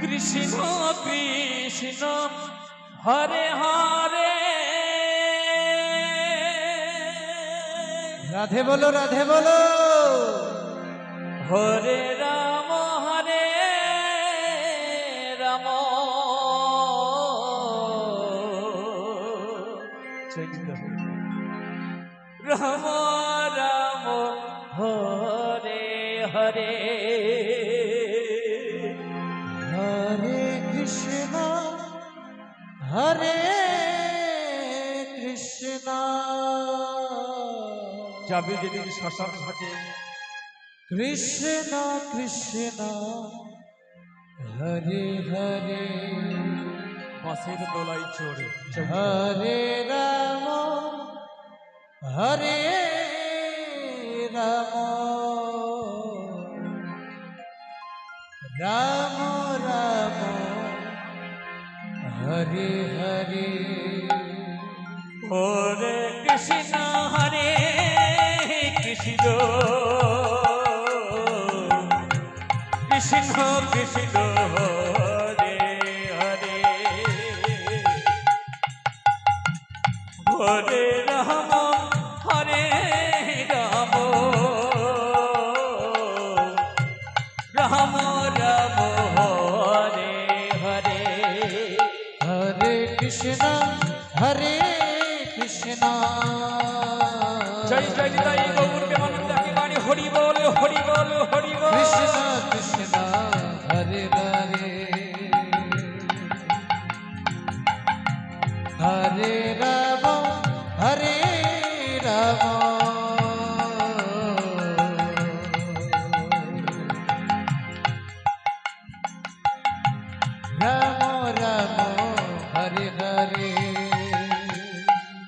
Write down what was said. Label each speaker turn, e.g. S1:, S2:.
S1: কৃষ্ণ কৃষ্ণ হরে হরে
S2: রাধে বলো রাধে বলো
S1: হরে রাম হরে রাম রাম রাম হরে হরে
S2: যাবে যেদিন শাসন ঘাটে
S3: কৃষ্ণ কৃষ্ণ হরে হরে
S2: বাসের দোলাই চড়ে
S3: হরে রাম হরে রাম রাম রাম হরে হরে
S1: হরে কৃষ্ণ কৃষ্ণ কৃষ্ণ হরে হরে হরে রাম হরে রাম রাম রাম হরে হরে
S3: হরে কৃষ্ণ হরে কৃষ্ণ
S2: জয় জয় জয় গৌর হরি বল হরি বল হরি বল
S3: কৃষ্ণ